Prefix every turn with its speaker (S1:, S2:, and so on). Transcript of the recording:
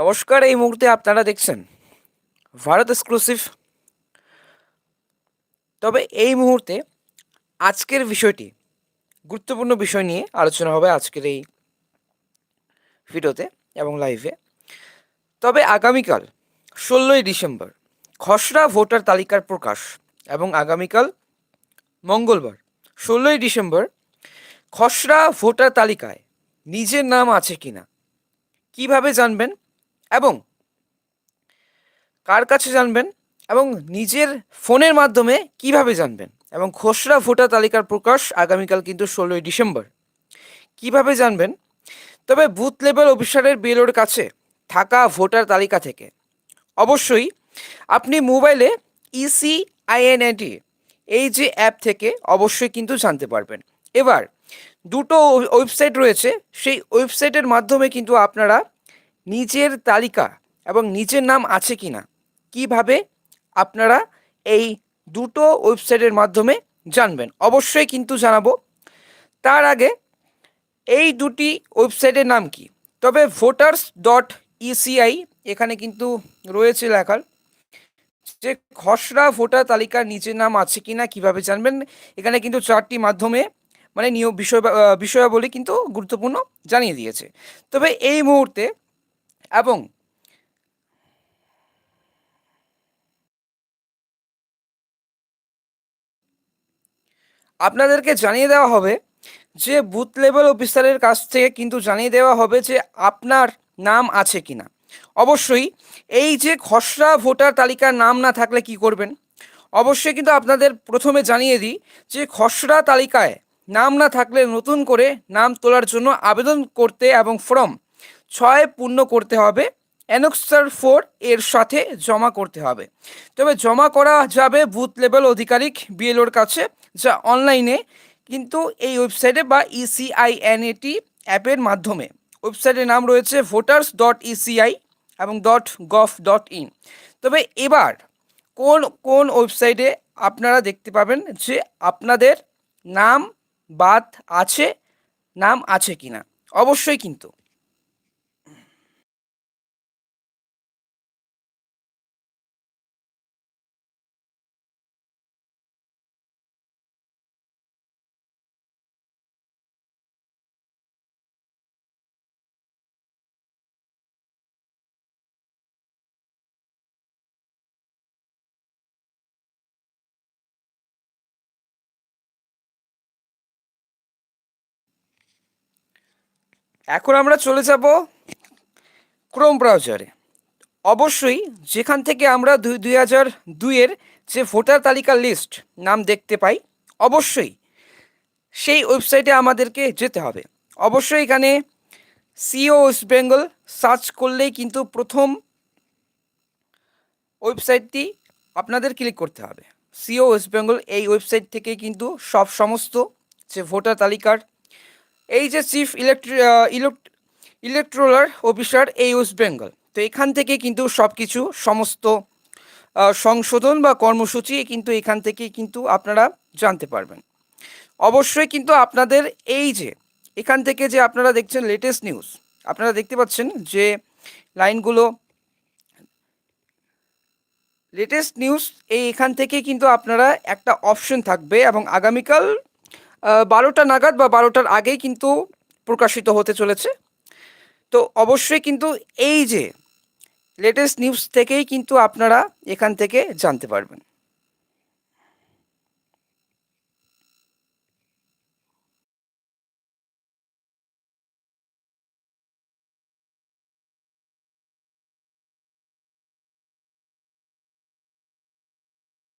S1: নমস্কার, এই মুহূর্তে আপনারা দেখছেন ভারত এক্সক্লুসিভ তবে এই মুহূর্তে আজকের বিষয়টি গুরুত্বপূর্ণ বিষয় নিয়ে আলোচনা হবে আজকের এই ভিডিওতে এবং লাইভে তবে আগামীকাল ষোলোই ডিসেম্বর খসড়া ভোটার তালিকার প্রকাশ এবং আগামীকাল মঙ্গলবার ষোলোই ডিসেম্বর খসড়া ভোটার তালিকায় নিজের নাম আছে কিনা, কীভাবে জানবেন এবং কার কাছে জানবেন? এবং নিজের ফোনের মাধ্যমে কীভাবে জানবেন? এবং খসড়া ভোটার তালিকার প্রকাশ আগামীকাল কিন্তু ষোলোই ডিসেম্বর। কীভাবে জানবেন? তবে বুথ লেভেল অফিসারের বেলোর কাছে থাকা ভোটার তালিকা থেকে। অবশ্যই আপনি মোবাইলে E ইসি আইএনএটি এই যে অ্যাপ থেকে অবশ্যই কিন্তু জানতে পারবেন। এবার দুটো ওয়েবসাইট রয়েছে, সেই ওয়েবসাইটের মাধ্যমে কিন্তু আপনারা নিজের তালিকা এবং নিজের নাম আছে কি না, কীভাবে আপনারা এই দুটো ওয়েবসাইটের মাধ্যমে জানবেন? অবশ্যই কিন্তু জানাব। তার আগে, এই দুটি ওয়েবসাইটের নাম কি? তবে ভোটার্স ডট ইসিআই এখানে কিন্তু রয়েছে লেখার যে খসড়া ভোটার তালিকার নিচের নাম আছে কি না, কীভাবে জানবেন? এখানে কিন্তু চারটি মাধ্যমে মানে নিয়ম বিষয় বিষয়াবলী কিন্তু গুরুত্বপূর্ণ জানিয়ে দিয়েছে। তবে এই মুহূর্তে এবং আপনাদেরকে জানিয়ে দেওয়া হবে যে বুথ লেভেল অফিসারের কাছ থেকে কিন্তু জানিয়ে দেওয়া হবে যে আপনার নাম আছে কিনা। অবশ্যই এই যে খসড়া ভোটার তালিকার নাম না থাকলে কি করবেন? অবশ্যই কিন্তু আপনাদের প্রথমে জানিয়ে দিই যে খসড়া তালিকায় নাম না থাকলে নতুন করে নাম তোলার জন্য আবেদন করতে এবং ফর্ম ছয় পূর্ণ করতে হবে, অ্যানেক্সার ফোর এর সাথে জমা করতে হবে। তবে জমা করা যাবে বুথ লেভেল আধিকারিক বিএলওর কাছে, যা অনলাইনে, কিন্তু এই ওয়েবসাইটে বা E ইসিআইএনএটি অ্যাপের মাধ্যমে। ওয়েবসাইটের নাম রয়েছে ভোটার্স ডট ইসিআই এবং. ডট গভ ডট ইন তবে এবার কোন কোন ওয়েবসাইটে আপনারা দেখতে পাবেন যে আপনাদের নাম বাদ আছে, নাম আছে কিনা? অবশ্যই কিন্তু। এখন আমরা চলে যাব ক্রোম ব্রাউজারে। অবশ্যই যেখান থেকে আমরা দুই দুই হাজার দুইয়ের যে ভোটার তালিকার লিস্ট নাম দেখতে পাই, অবশ্যই সেই ওয়েবসাইটে আমাদেরকে যেতে হবে। অবশ্যই এখানে সিও ওয়েস্ট বেঙ্গল সার্চ করলেই কিন্তু প্রথম ওয়েবসাইটটি আপনাদের ক্লিক করতে হবে। সিও ওয়েস্ট বেঙ্গল এই ওয়েবসাইট থেকে কিন্তু সব সমস্ত যে ভোটার তালিকার এই যে চিফ ইলেকট্রি ইলেকট্রোলার অফিসার এই ওয়েস্ট বেঙ্গল। তো এখান থেকে কিন্তু সব কিছু সমস্ত সংশোধন বা কর্মসূচি কিন্তু এখান থেকে কিন্তু আপনারা জানতে পারবেন। অবশ্যই কিন্তু আপনাদের এই যে, এখান থেকে যে আপনারা দেখছেন লেটেস্ট নিউজ আপনারা দেখতে পাচ্ছেন যে লাইনগুলো লেটেস্ট নিউজ এই এখান থেকে কিন্তু আপনারা একটা অপশন থাকবে এবং আগামীকাল বারোটা নাগাদ বা বারোটার আগেই কিন্তু প্রকাশিত হতে চলেছে। তো অবশ্যই কিন্তু এই যে লেটেস্ট নিউজ থেকেই কিন্তু আপনারা এখান থেকে জানতে পারবেন।